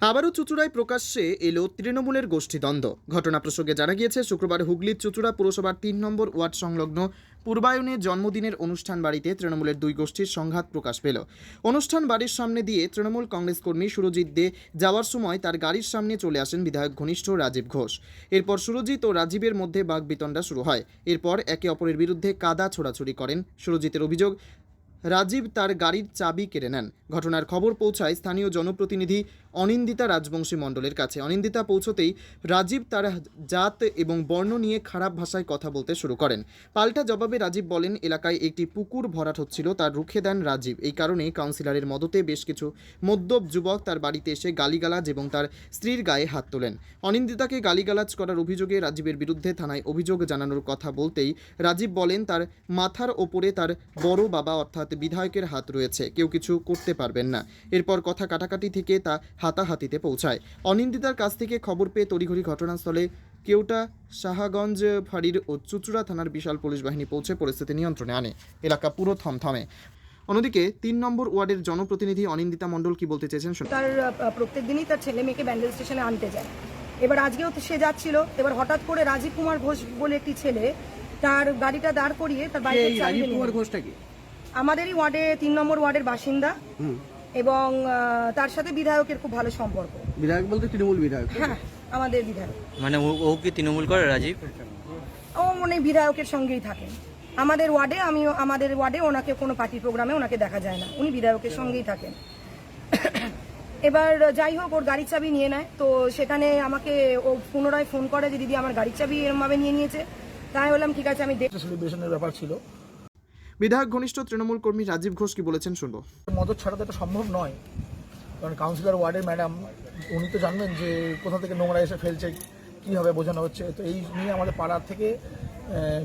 আবারও চুচুড়ায় প্রকাশ্যে এলো তৃণমূলের গোষ্ঠীদ্বন্দ্ব। ঘটনা প্রসঙ্গে জানা গিয়েছে, শুক্রবার হুগলির চুচুড়া পুরসভার তিন নম্বর ওয়ার্ড সংলগ্ন পূর্বায়নে জন্মদিনের অনুষ্ঠান বাড়িতে তৃণমূলের দুই গোষ্ঠীর সংঘাত প্রকাশ পেল। অনুষ্ঠান বাড়ির সামনে দিয়ে তৃণমূল কংগ্রেস কর্মী সুরজিৎ দে যাওয়ার সময় তার গাড়ির সামনে চলে আসেন বিধায়ক ঘনিষ্ঠ রাজীব ঘোষ। এরপর সুরজিৎ ও রাজীবের মধ্যে বাগবিতণ্ডা শুরু হয়। এরপর একে অপরের বিরুদ্ধে কাদা ছোড়াছুড়ি করেন সুরজিতের অভিযোগ রাজীব তার গাড়ির চাবি কেড়ে নেন। ঘটনার খবর পৌঁছায় স্থানীয় জনপ্রতিনিধি অনিন্দিতা রাজবংশী মণ্ডলের কাছে। অনিন্দিতা পৌঁছতেই রাজীব তার জাত এবং বর্ণ নিয়ে খারাপ ভাষায় কথা বলতে শুরু করেন। পাল্টা জবাবে রাজীব বলেন, এলাকায় একটি পুকুর ভরাট হচ্ছিল, তার রুখে দেন রাজীব। এই কারণে কাউন্সিলরের মদতে বেশ কিছু মদ্যপ যুবক তার বাড়িতে এসে গালিগালাজ এবং তার স্ত্রীর গায়ে হাত তোলেন। অনিন্দিতাকে গালিগালাজ করার অভিযোগে রাজীবের বিরুদ্ধে থানায় অভিযোগ জানানোর কথা বলতেই রাজীব বলেন, তার মাথার ওপরে তার বড় বাবা অর্থাৎ বিধায়কের হাত রয়েছে কেউ কিছু করতে পারবেন না। এরপর কথা কাটাকাটি থেকে তা হাতাহাতিতে পৌঁছায়। অনিন্দিতার কাছ থেকে খবর পেয়ে তড়িঘড়ি ঘটনাস্থলে কেউটা সাহাগঞ্জ ফাঁড়ির ও চুচুড়া থানার বিশাল পুলিশ বাহিনী পৌঁছে পরিস্থিতি নিয়ন্ত্রণে আনে। এলাকা পুরো থমথমে। অন্যদিকে তিন নম্বর ওয়ার্ডের জনপ্রতিনিধি অনিন্দিতা মণ্ডল কি বলতে চেয়েছেন শুনুন। তার প্রত্যেক দিনই তার ছেলে মেয়েকে ব্যান্ডেল স্টেশনে আনতে যায়। এবার আজকেও তো সে যাচ্ছিল। এবার হঠাৎ করে রাজীব কুমার ঘোষ বলে একটি ছেলে তার গাড়িটা দাঁড় করিয়ে তার বাইকে এই রাজীব কুমার ঘোষটা কি? আমাদেরই ওয়ার্ডে তিন নম্বর ওয়ার্ডের বাসিন্দা এবং তার সাথে বিধায়কের খুব ভালো সম্পর্ক। বিধায়ক বলতে তৃণমূল বিধায়ক হ্যাঁ আমাদের বিধায়ক। মানে ও- কি তৃণমূল করে রাজীব? ও মানে বিধায়কের সঙ্গেই থাকেন আমাদের ওয়ার্ডে আমি আমাদের ওয়ার্ডে ওনাকে কোনো পার্টি প্রোগ্রামে ওনাকে দেখা যায় না। উনি বিধায়কের সঙ্গেই থাকেন। এবার যাই হোক ওর গাড়ির চাবি নিয়ে নেয়। তো সেখানে আমাকে ও পুনরায় ফোন করে যে দিদি আমার গাড়ির চাবি এরমভাবে নিয়ে নিয়েছে। তাই বললাম ঠিক আছে আমি সেলিব্রেশনের ব্যাপার ছিল। বিধায়ক ঘনিষ্ঠ তৃণমূল কর্মী রাজীব ঘোষ কি বলেছেন শুনব। মদত ছাড়া তো এটা সম্ভব নয়। কারণ কাউন্সিলর ওয়ার্ডের ম্যাডাম, উনি তো জানবেন যে কোথা থেকে নোংরা এসে ফেলছে কীভাবে বোঝানো হচ্ছে। তো এই নিয়ে আমাদের পাড়ার থেকে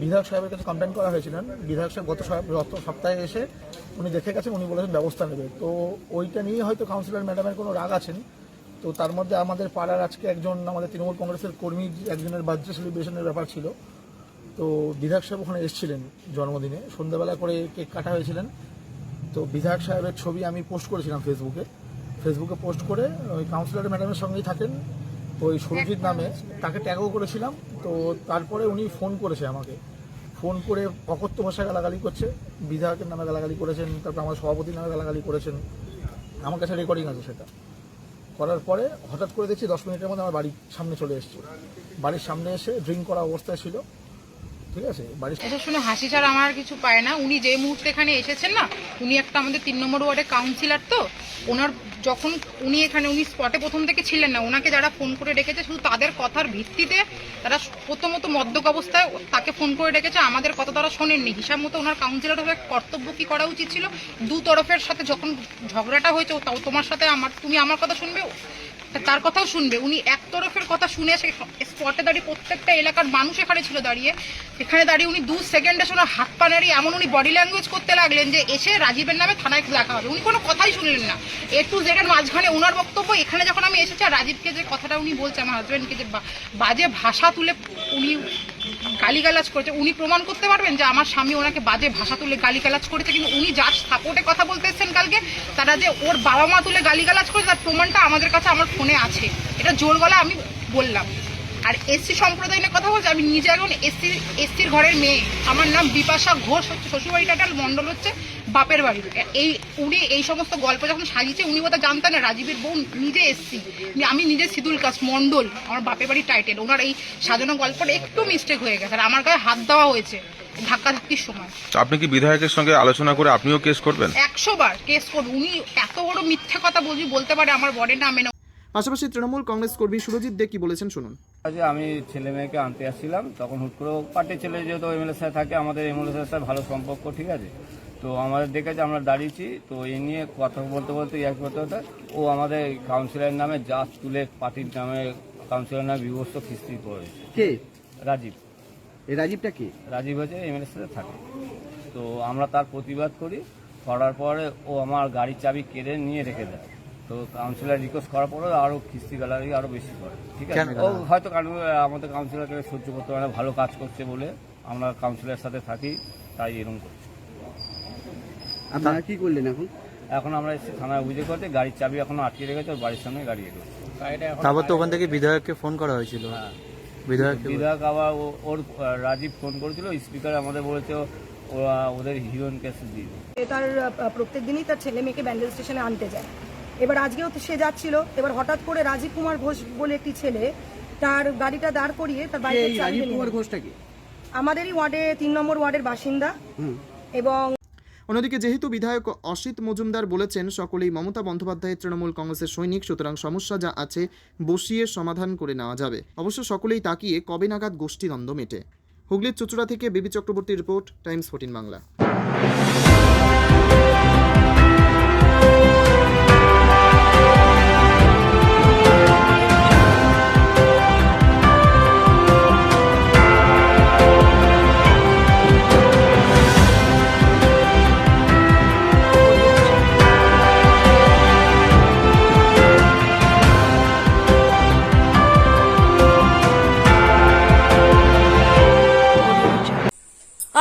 বিধায়ক সাহেবের কাছে কমপ্লেন করা হয়েছিলেন। বিধায়ক সাহেব গত গত সপ্তাহে এসে উনি দেখে গেছেন, উনি বলেছেন ব্যবস্থা নেবে। তো ওইটা নিয়ে হয়তো কাউন্সিলর ম্যাডামের কোনো রাগ আছেন। তো তার মধ্যে আমাদের পাড়ার আজকে একজন আমাদের তৃণমূল কংগ্রেসের কর্মী, একজনের বার্থডে সেলিব্রেশনের ব্যাপার ছিল। তো বিধায়ক সাহেব ওখানে এসেছিলেন জন্মদিনে। সন্ধ্যাবেলা করে কেক কাটা হয়েছিলেন। তো বিধায়ক সাহেবের ছবি আমি পোস্ট করেছিলাম ফেসবুকে ফেসবুকে পোস্ট করে ওই কাউন্সিলর ম্যাডামের সঙ্গেই থাকেন। ওই সুরজিৎ নামে তাকে ট্যাগও করেছিলাম। তো তারপরে উনি ফোন করেছে আমাকে। ফোন করে অকথ্য ভাষায় গালাগালি করছে। বিধায়কের নামে গালাগালি করেছেন, তারপর আমার সভাপতির নামে গালাগালি করেছেন। আমার কাছে রেকর্ডিং আছে সেটা। করার পরে হঠাৎ করে দেখছি দশ মিনিটের মধ্যে আমার বাড়ির সামনে চলে এসছে। বাড়ির সামনে এসে ড্রিঙ্ক করা অবস্থায় ছিল। ঠিক আছে? এসব শুনে হাসি ছাড়া আমার কিছু পায় না। উনি যে মুহূর্তে এখানে এসেছেন না, উনি একটা আমাদের তিন নম্বর ওয়ার্ডের কাউন্সিলর তো, ওনার যখন উনি এখানে, উনি স্পটে প্রথম থেকে ছিলেন না, ওনাকে যারা ফোন করে ডেকেছে, শুধু তাদের কথার ভিত্তিতে তারা প্রথমত মদ্যক অবস্থায় তাকে ফোন করে ডেকেছে। আমাদের কথা তারা শোনেননি। হিসাব মতো ওনার কাউন্সিলর হয়ে কর্তব্য কি করা উচিত ছিল? দু তরফের সাথে যখন ঝগড়াটা হয়েছে তাও তোমার সাথে, আমার, তুমি আমার কথা শুনবে? তার কথাও শুনবে। উনি এক তরফের কথা শুনে সে স্পটে দাঁড়িয়ে প্রত্যেকটা এলাকার মানুষ এখানে ছিল দাঁড়িয়ে। এখানে দাঁড়িয়ে উনি দু সেকেন্ডে শোনা হাত পা নাড়িয়ে এমন উনি বডি ল্যাঙ্গুয়েজ করতে লাগলেন যে এসে রাজীবের নামে থানায় দেখা হবে। উনি কোনো কথাই শুনলেন না। এ টু জেডের মাঝখানে ওনার বক্তব্য এখানে যখন আমি এসেছি আর রাজীবকে যে কথাটা উনি বলছে, আমার হাজব্যান্ডকে যে বাজে ভাষা তুলে উনি গালিগালাজ করেছে। উনি প্রমাণ করতে পারবেন যে আমার স্বামী ওনাকে বাজে ভাষা তুলে গালিগালাজ করেছে, কিন্তু উনি যার সাপোর্টে কথা বলতে এসেছেন কালকে, তারা যে ওর বাবা মা তুলে গালিগালাজ করেছে, তার প্রমাণটা আমাদের কাছে আমার ফোনে আছে। এটা জোর গলা আমি বললাম। আর এসসি সম্প্রদায় নিয়ে কথা বলছি, আমি নিজে এখন এসসি এসসির ঘরের মেয়ে। আমার নাম বিপাশা ঘোষ হচ্ছে, শ্বশুরবাড়ি টাটাল মণ্ডল হচ্ছে। বাপের বাড়ি। এই উনি এই সমস্ত গল্প যখন সাজিয়েছে উনি বোধহয় জানতেন না রাজীবের বোন নিজে এসসি আমি নিজে সিদুল কাস মণ্ডল আমার বাপের বাড়ি টাইটেল। ওনার এই সাজানো গল্পটা একটু মিস্টেক হয়ে গেছে আর আমার গায়ে হাত দেওয়া হয়েছে ধাক্কা ধাক্কির সময় আপনি কি বিধায়কের সঙ্গে আলোচনা করে আপনিও কেস করবেন? একশো বার কেস করুন উনি এত বড় মিথ্যে কথা বলবি বলতে পারে আমার বরের নামে না পাশাপাশি তৃণমূল কংগ্রেস কর্মী সুরজিৎ দে কি বলেছেন শুনুন। যে আমি ছেলে মেয়েকে আনতে আসছিলাম তখন হুট করে পার্টির ছেলে যেহেতু এমএলএ সাথে থাকে আমাদের এমএলএ সাথে ভালো সম্পর্ক ঠিক আছে? তো আমাদের দেখেছে আমরা দাঁড়িয়েছি তো এই নিয়ে কথা বলতে বলতে ইয়ে করতে হতে ও আমাদের কাউন্সিলরের নামে জাত তুলে পার্টির নামে কাউন্সিলর নামে বিভস্ত কিস্তি করেছে। কে? রাজীব। এই রাজীবটা কে? রাজীব হচ্ছে এমএলএর সাথে থাকে। তো আমরা তার প্রতিবাদ করি করার পরে ও আমার গাড়ির চাবি কেড়ে নিয়ে রেখে দেয়। তো কাউন্সিলর রিকোয়েস্ট করার পরে আরও কিস্তি গ্যালারি আরও বেশি করে। ঠিক আছে? ও হয়তো কারণ আমাদের কাউন্সিলরকে সহ্য করতে পারে ভালো কাজ করছে বলে আমরা কাউন্সিলরের সাথে থাকি তাই এরকম করছি। আপনারা কি করলেন এখন? এখন আমরা এসে থানায় অভিযোগ করতে গাড়ির চাবি এখনও আটকে রেখেছে ওর বাড়ির সামনে গাড়ি রেখেছে তারপর তো ওখান থেকে বিধায়ককে ফোন করা হয়েছিল। বিধায়ক বিধায়ক আবার ওর রাজীব ফোন করেছিল স্পিকার আমাদের বলেছে ওরা ওদের হিরোইন কেসে দিয়ে তার প্রত্যেক দিনই তার ছেলে মেয়েকে ব্যান্ডেল স্টেশনে আনতে যায়। এবার আজকেও তো সে যাচ্ছিল এবার হঠাৎ করে রাজীব কুমার ঘোষ বলে একটি ছেলে তার গাড়িটা দাঁড় করিয়ে তার বাইকের চাবি রাজীব কুমার নেয়। আমাদেরই ওয়ার্ডে তিন নম্বর ওয়ার্ডের বাসিন্দা হুম। এবং অন্যদিকে যেহেতু বিধায়ক অসিত মজুমদার বলেছেন, সকলেই মমতা বন্দ্যোপাধ্যায়ের তৃণমূল কংগ্রেসের সৈনিক, সুতরাং সমস্যা যা আছে বসিয়ে সমাধান করে নেওয়া যাবে। অবশ্য সকলেই তাকিয়ে কবে নাগাদ গোষ্ঠীদ্বন্দ্ব মেটে। হুগলির চুচুড়া থেকে বিবি চক্রবর্তীর রিপোর্ট, টাইমস ফোর্টিন বাংলা।